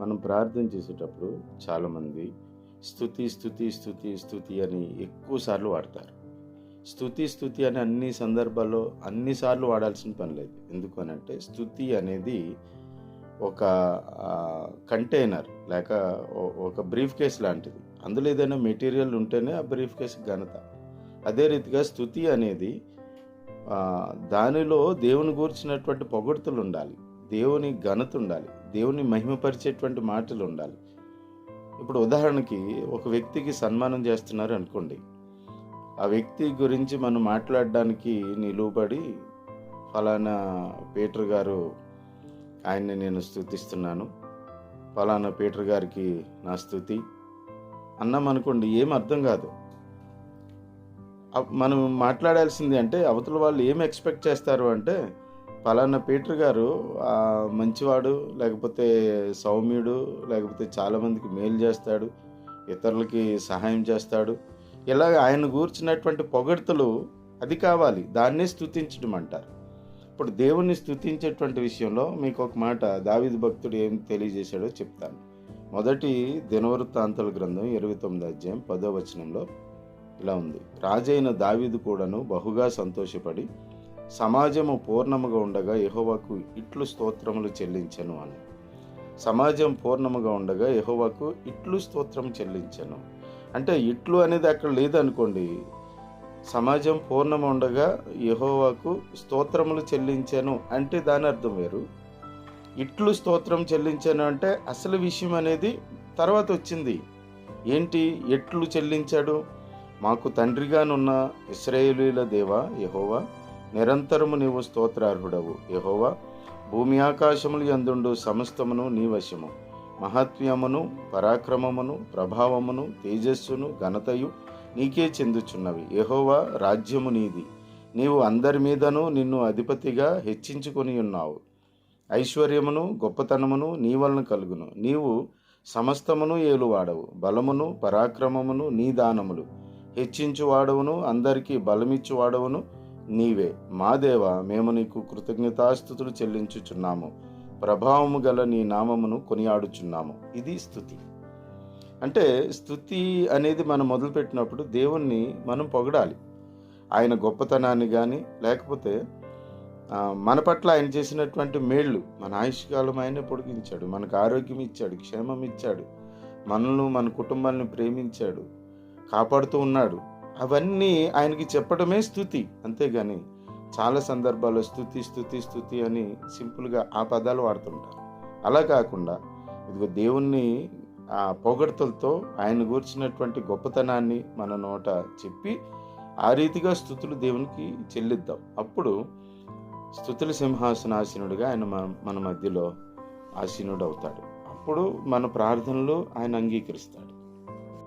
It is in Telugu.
మనం ప్రార్థన చేసేటప్పుడు చాలామంది స్థుతి స్థుతి స్థుతి స్థుతి అని ఎక్కువ సార్లు వాడతారు. స్థుతి స్థుతి అని అన్ని సందర్భాల్లో అన్నిసార్లు వాడాల్సిన పని లేదు. ఎందుకు అని అంటే స్థుతి అనేది ఒక కంటైనర్ లేక ఓ- ఒక బ్రీఫ్ కేస్ లాంటిది. అందులో ఏదైనా మెటీరియల్ ఉంటేనే ఆ బ్రీఫ్ కేస్ ఘనత. అదే రీతిగా స్థుతి అనేది దానిలో దేవుని గూర్చినటువంటి పొగడ్తలు ఉండాలి. దేవుని ఘనత ఉండాలి. దేవుని మహిమపరిచేటువంటి మాటలు ఉండాలి ఇప్పుడు ఉదాహరణకి ఒక వ్యక్తికి సన్మానం చేస్తున్నారు అనుకోండి. ఆ వ్యక్తి గురించి మనం మాట్లాడడానికి నిలువబడి ఫలానా పీటర్ గారు ఆయన్ని నేను స్థుతిస్తున్నాను. ఫలానా పీటర్ గారికి నా స్థుతి. అన్నాం అనుకోండి ఏం అర్థం కాదు. మనం మాట్లాడాల్సింది అంటే అవతల వాళ్ళు ఏం ఎక్స్పెక్ట్ చేస్తారు అంటే ఫలానా పీటర్ గారు మంచివాడు లేకపోతే సౌమ్యుడు లేకపోతే చాలామందికి మేలు చేస్తాడు ఇతరులకి సహాయం చేస్తాడు. ఇలాగ ఆయన కూర్చున్నటువంటి పొగడ్తలు అది కావాలి. దాన్నే స్థుతించడం అంటారు. ఇప్పుడు దేవుణ్ణి స్థుతించేటువంటి విషయంలో మీకు ఒక మాట దావిది భక్తుడు ఏం తెలియజేశాడో చెప్తాను. మొదటి దినవృత్తాంతల గ్రంథం ఇరవై తొమ్మిది అధ్యాయం పదో వచనంలో ఇలా ఉంది. రాజైన దావీదు కూడాను బహుగా సంతోషపడి సమాజము పూర్ణముగా ఉండగా యహోవాకు ఇట్లు స్తోత్రములు చెల్లించను అని. సమాజం పూర్ణముగా ఉండగా యహోవాకు ఇట్లు స్తోత్రం చెల్లించను. అంటే ఇట్లు అనేది అక్కడ లేదనుకోండి. సమాజం పూర్ణం ఉండగా యహోవాకు స్తోత్రములు చెల్లించాను అంటే దాని అర్థం వేరు. ఇట్లు స్తోత్రం చెల్లించాను అంటే అసలు విషయం అనేది తర్వాత వచ్చింది. ఏంటి? ఎట్లు చెల్లించాడు? మాకు తండ్రిగానున్న ఇస్రాయేలీల దేవా యహోవా? నిరంతరము నీవు స్తోత్రార్హుడవు. యహోవా భూమి ఆకాశములు ఎందుండు సమస్తమును నీ వశము. మహత్వ్యమును పరాక్రమమును ప్రభావమును తేజస్సును ఘనతయు నీకే చెందుచున్నవి. యహోవా రాజ్యము నీది. నీవు అందరి మీదను నిన్ను అధిపతిగా హెచ్చించుకొని ఉన్నావు. ఐశ్వర్యమును గొప్పతనమును నీ వలన కలుగును. నీవు సమస్తమును ఏలువాడవు. బలమును పరాక్రమమును నీ దానములు. హెచ్చించువాడవును అందరికీ బలమిచ్చువాడవును. నీవే మా దేవ మేము నీకు కృతజ్ఞతాస్థుతులు చెల్లించుచున్నాము. ప్రభావము గల నీ నామమును కొనియాడుచున్నాము. ఇది స్థుతి. అంటే స్థుతి అనేది మనం మొదలుపెట్టినప్పుడు దేవుణ్ణి మనం పొగడాలి. ఆయన గొప్పతనాన్ని కానీ లేకపోతే మన పట్ల ఆయన చేసినటువంటి మేళ్ళు మన ఆయుష్కాలం ఆయనే పొడిగించాడు మనకు ఆరోగ్యం ఇచ్చాడు క్షేమం ఇచ్చాడు మనల్ని మన కుటుంబాన్ని ప్రేమించాడు కాపాడుతూ ఉన్నాడు. అవన్నీ ఆయనకి చెప్పడమే స్థుతి. అంతేగాని చాలా సందర్భాల్లో స్థుతి స్థుతి స్థుతి అని సింపుల్గా ఆ పదాలు వాడుతుంటారు. అలా కాకుండా ఇదిగో దేవుణ్ణి ఆ పొగడ్తలతో ఆయన గూర్చినటువంటి గొప్పతనాన్ని మన నోట చెప్పి ఆ రీతిగా స్థుతులు దేవునికి చెల్లిద్దాం. అప్పుడు స్థుతుల సింహాసనాసీనుడిగా ఆయన మన మన మధ్యలో ఆసీనుడు అవుతాడు అప్పుడు మన ప్రార్థనలు ఆయన అంగీకరిస్తాడు.